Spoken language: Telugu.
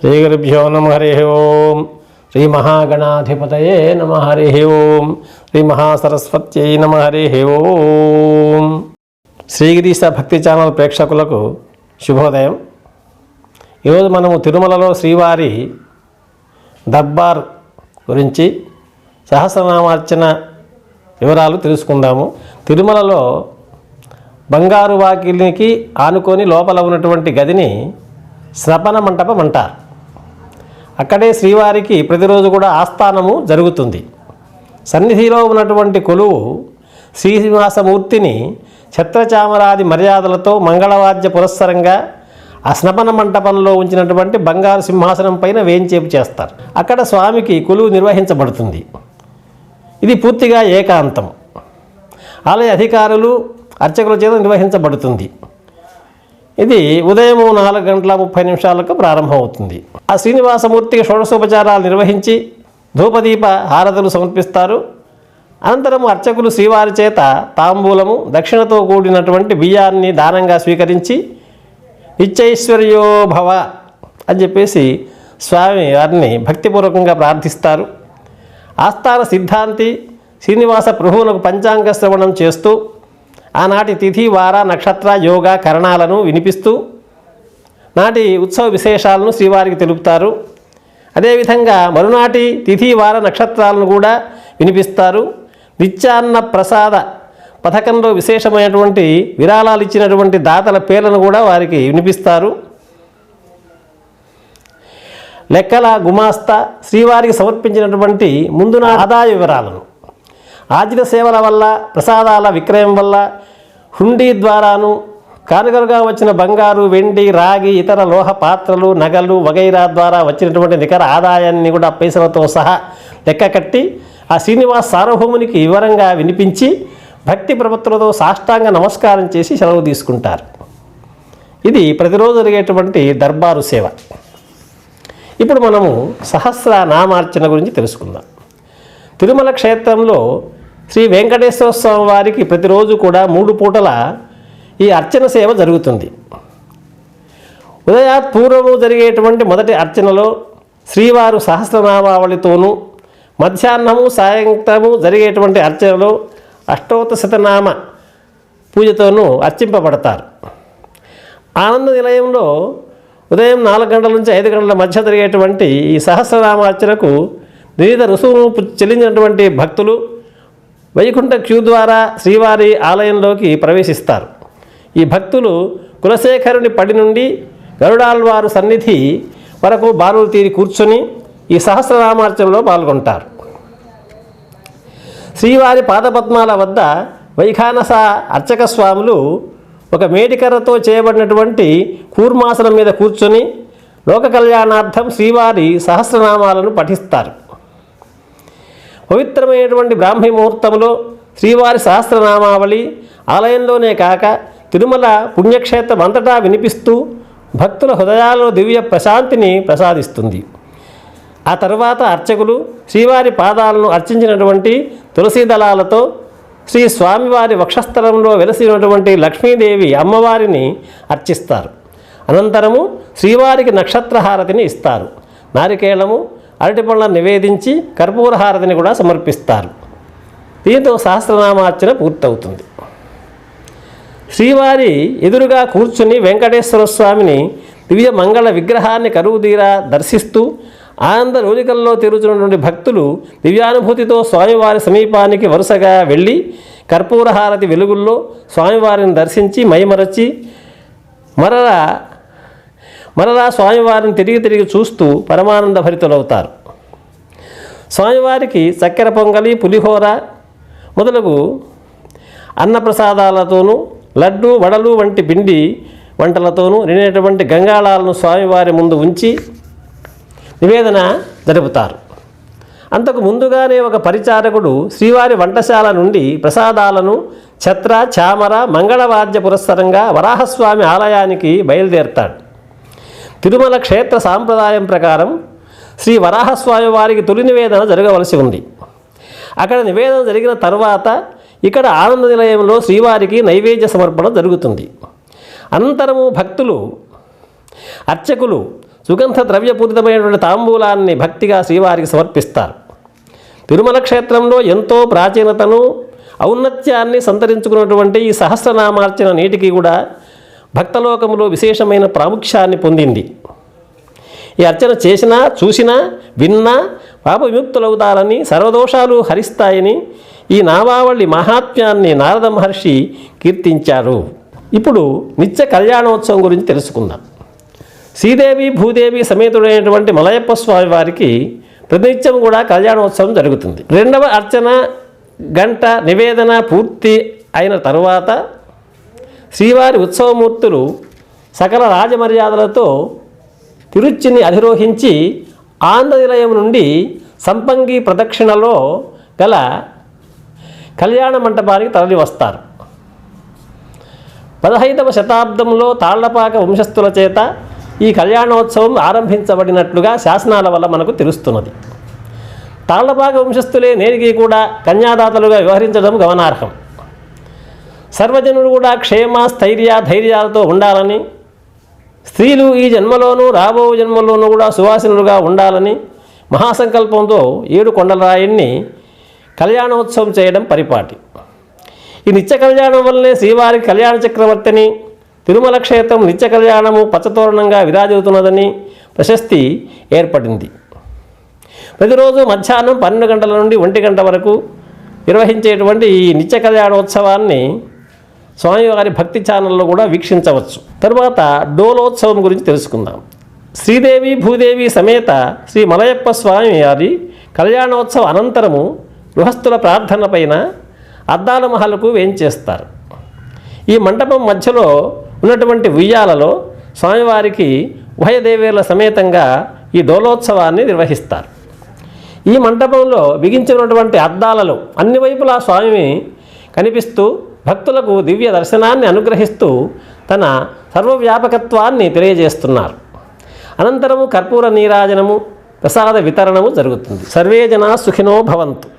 శ్రీగురుభ్యో నమ హరి ఓం. శ్రీ మహాగణాధిపతయే నమ హరి ఓం. శ్రీ మహాసరస్వత్యై నమ హరి ఓం. శ్రీగిరీశ భక్తి ఛానల్ ప్రేక్షకులకు శుభోదయం. ఈరోజు మనము తిరుమలలో శ్రీవారి దర్బార్ గురించి సహస్రనామార్చన వివరాలు తెలుసుకుందాము. తిరుమలలో బంగారు వాకిలికి ఆనుకొని లోపల ఉన్నటువంటి గదిని శ్రపణ మంటపం అంటారు. అక్కడే శ్రీవారికి ప్రతిరోజు కూడా ఆస్థానము జరుగుతుంది. సన్నిధిలో ఉన్నటువంటి కొలువు శ్రీనివాసమూర్తిని ఛత్రచామరాది మర్యాదలతో మంగళవాద్య పురస్సరంగా ఆ స్నపన మంటపంలో ఉంచినటువంటి బంగారు సింహాసనం పైన వేయించేపు చేస్తారు. అక్కడ స్వామికి కొలువు నిర్వహించబడుతుంది. ఇది పూర్తిగా ఏకాంతం. ఆలయ అధికారులు అర్చకుల చేత నిర్వహించబడుతుంది. ఇది ఉదయం నాలుగు గంటల ముప్పై నిమిషాలకు ప్రారంభమవుతుంది. ఆ శ్రీనివాసమూర్తికి షోడశోపచారాలు నిర్వహించి ధూపదీప హారతులు సమర్పిస్తారు. అనంతరం అర్చకులు శ్రీవారి చేత తాంబూలము దక్షిణతో కూడినటువంటి బియ్యాన్ని దానంగా స్వీకరించి నిత్యైశ్వర్యో భవ అని చెప్పేసి స్వామి వారిని భక్తిపూర్వకంగా ప్రార్థిస్తారు. ఆస్థాన సిద్ధాంతి శ్రీనివాస ప్రభువునకు పంచాంగ శ్రవణం చేస్తూ ఆనాటి తిథి వార నక్షత్ర యోగ కరణాలను వినిపిస్తూ నాటి ఉత్సవ విశేషాలను శ్రీవారికి తెలుపుతారు. అదేవిధంగా మరునాటి తిథి వార నక్షత్రాలను కూడా వినిపిస్తారు. నిత్యాన్న ప్రసాద పథకంలో విశేషమైనటువంటి విరాళాలు ఇచ్చినటువంటి దాతల పేర్లను కూడా వారికి వినిపిస్తారు. లెక్కల గుమాస్తా శ్రీవారికి సమర్పించినటువంటి ముందున ఆదాయ వివరాలను ఆర్జిత సేవల వల్ల ప్రసాదాల విక్రయం వల్ల హుండీ ద్వారాను కానుకలుగా వచ్చిన బంగారు వెండి రాగి ఇతర లోహ పాత్రలు నగలు వగైరా ద్వారా వచ్చినటువంటి నికర ఆదాయాన్ని కూడా పైసలతో సహా లెక్క కట్టి ఆ శ్రీనివాస్ సార్వభౌమునికి వివరంగా వినిపించి భక్తి ప్రపత్తులతో సాష్టాంగ నమస్కారం చేసి సెలవు తీసుకుంటారు. ఇది ప్రతిరోజు జరిగేటువంటి దర్బారు సేవ. ఇప్పుడు మనము సహస్ర నామార్చన గురించి తెలుసుకుందాం. తిరుమల క్షేత్రంలో శ్రీ వెంకటేశ్వర స్వామి వారికి ప్రతిరోజు కూడా మూడు పూటల ఈ అర్చన సేవ జరుగుతుంది. ఉదయాత్ పూర్వము జరిగేటువంటి మొదటి అర్చనలో శ్రీవారు సహస్రనామావళితోనూ మధ్యాహ్నము సాయంత్రము జరిగేటువంటి అర్చనలో అష్టోత్తర శతనామ పూజతోనూ అర్చింపబడతారు. ఆనంద నిలయంలో ఉదయం నాలుగు గంటల నుంచి ఐదు గంటల మధ్య జరిగేటువంటి ఈ సహస్రనామ అర్చనకు వివిధ రుసుము చెల్లించినటువంటి భక్తులు వైకుంఠ క్యూ ద్వారా శ్రీవారి ఆలయంలోకి ప్రవేశిస్తారు. ఈ భక్తులు కులశేఖరుని పడి నుండి గరుడాల్వారు సన్నిధి వరకు బారులు తీరి కూర్చొని ఈ సహస్రనామార్చనలో పాల్గొంటారు. శ్రీవారి పాదపద్మాల వద్ద వైఖానస అర్చక స్వాములు ఒక మేడికర్రతో చేయబడినటువంటి కూర్మాసనం మీద కూర్చొని లోక కళ్యాణార్థం శ్రీవారి సహస్రనామాలను పఠిస్తారు. పవిత్రమైనటువంటి బ్రాహ్మీ ముహూర్తంలో శ్రీవారి సహస్రనామావళి ఆలయంలోనే కాక తిరుమల పుణ్యక్షేత్రం అంతటా వినిపిస్తూ భక్తుల హృదయాల్లో దివ్య ప్రశాంతిని ప్రసాదిస్తుంది. ఆ తర్వాత అర్చకులు శ్రీవారి పాదాలను అర్చించినటువంటి తులసీ దళాలతో శ్రీ స్వామివారి వక్షస్థలంలో వెలసినటువంటి లక్ష్మీదేవి అమ్మవారిని అర్చిస్తారు. అనంతరము శ్రీవారికి నక్షత్రహారతిని ఇస్తారు. నారికేళము అరటిపళ్ళ నివేదించి కర్పూరహారతిని కూడా సమర్పిస్తారు. దీంతో సహస్రనామార్చన పూర్తవుతుంది. శ్రీవారి ఎదురుగా కూర్చుని వెంకటేశ్వర స్వామిని దివ్య మంగళ విగ్రహాన్ని కరువుదీరా దర్శిస్తూ ఆనంద రోలికల్లో తెరుచున్నటువంటి భక్తులు దివ్యానుభూతితో స్వామివారి సమీపానికి వరుసగా వెళ్ళి కర్పూరహారతి వెలుగుల్లో స్వామివారిని దర్శించి మైమరచి మరలా మరలా స్వామివారిని తిరిగి తిరిగి చూస్తూ పరమానంద భరితులవుతారు. స్వామివారికి చక్కెర పొంగలి పులిహోర మొదలగు అన్నప్రసాదాలతోనూ లడ్డు వడలు వంటి పిండి వంటలతోనూ నిండినటువంటి గంగాళాలను స్వామివారి ముందు ఉంచి నివేదన జరుపుతారు. అంతకు ముందుగానే ఒక పరిచారకుడు శ్రీవారి వంటశాల నుండి ప్రసాదాలను ఛత్ర చామర మంగళవాద్య పురస్సరంగా వరాహస్వామి ఆలయానికి బయలుదేరతాడు. తిరుమల క్షేత్ర సాంప్రదాయం ప్రకారం శ్రీ వరాహస్వామి వారికి తొలి నివేదన జరగవలసి ఉంది. అక్కడ నివేదన జరిగిన తర్వాత ఇక్కడ ఆనంద నిలయంలో శ్రీవారికి నైవేద్య సమర్పణ జరుగుతుంది. అనంతరము భక్తులు అర్చకులు సుగంధ ద్రవ్యపూరితమైనటువంటి తాంబూలాన్ని భక్తిగా శ్రీవారికి సమర్పిస్తారు. తిరుమల క్షేత్రంలో ఎంతో ప్రాచీనతను ఔన్నత్యాన్ని సంతరించుకున్నటువంటి ఈ సహస్రనామార్చన నేటికి కూడా భక్తలోకంలో విశేషమైన ప్రాముఖ్యాన్ని పొందింది. ఈ అర్చన చేసినా చూసినా విన్నా పాప విముక్తులవుతారని సర్వదోషాలు హరిస్తాయని ఈ నామావళి మహాత్మ్యాన్ని నారద మహర్షి కీర్తించారు. ఇప్పుడు నిత్య కళ్యాణోత్సవం గురించి తెలుసుకుందాం. శ్రీదేవి భూదేవి సమేతుడైనటువంటి మలయప్ప స్వామి వారికి ప్రతినిత్యం కూడా కళ్యాణోత్సవం జరుగుతుంది. రెండవ అర్చన గంట నివేదన పూర్తి అయిన తరువాత శ్రీవారి ఉత్సవమూర్తులు సకల రాజమర్యాదలతో తిరుచిని అధిరోహించి ఆంధ్రనిలయం నుండి సంపంగి ప్రదక్షిణలో గల కళ్యాణ మంటపానికి తరలి వస్తారు పదహైదవ శతాబ్దంలో తాళ్ళపాక వంశస్థుల చేత ఈ కళ్యాణోత్సవం ఆరంభించబడినట్లుగా శాసనాల వల్ల మనకు తెలుస్తున్నది. తాళ్ళపాక వంశస్థులే నేటికి కూడా కన్యాదాతలుగా వ్యవహరించడం గమనార్హం. సర్వజనులు కూడా క్షేమ స్థైర్య ధైర్యాలతో ఉండాలని స్త్రీలు ఈ జన్మలోనూ రాబో జన్మలోనూ కూడా సువాసినులుగా ఉండాలని మహాసంకల్పంతో ఏడు కొండలరాయన్ని కళ్యాణోత్సవం చేయడం పరిపాటి. ఈ నిత్య కళ్యాణం వల్లనే శ్రీవారి కళ్యాణ చక్రవర్తిని తిరుమల క్షేత్రం నిత్య కళ్యాణము పచ్చతోరణంగా విరాజవుతున్నదని ప్రశస్తి ఏర్పడింది. ప్రతిరోజు మధ్యాహ్నం పన్నెండు గంటల నుండి ఒంటి గంట వరకు నిర్వహించేటువంటి ఈ నిత్య కళ్యాణోత్సవాన్ని స్వామివారి భక్తి ఛానల్లో కూడా వీక్షించవచ్చు. తరువాత డోలోత్సవం గురించి తెలుసుకుందాం. శ్రీదేవి భూదేవి సమేత శ్రీ మలయప్ప స్వామి వారి కళ్యాణోత్సవ అనంతరము గృహస్థుల ప్రార్థన పైన అద్దాల మహలకు వేంచేస్తారు ఈ మంటపం మధ్యలో ఉన్నటువంటి ఉయ్యాలలో స్వామివారికి ఉభయదేవేల సమేతంగా ఈ డోలోత్సవాన్ని నిర్వహిస్తారు. ఈ మంటపంలో బిగించినటువంటి అద్దాలలో అన్ని వైపులా స్వామి కనిపిస్తూ భక్తులకు దివ్య దర్శనాన్ని అనుగ్రహిస్తూ తన సర్వవ్యాపకత్వాన్ని తెలియజేస్తున్నారు. అనంతరము కర్పూర నీరాజనము ప్రసాద వితరణము జరుగుతుంది. సర్వే జనా సుఖినో భవంతు.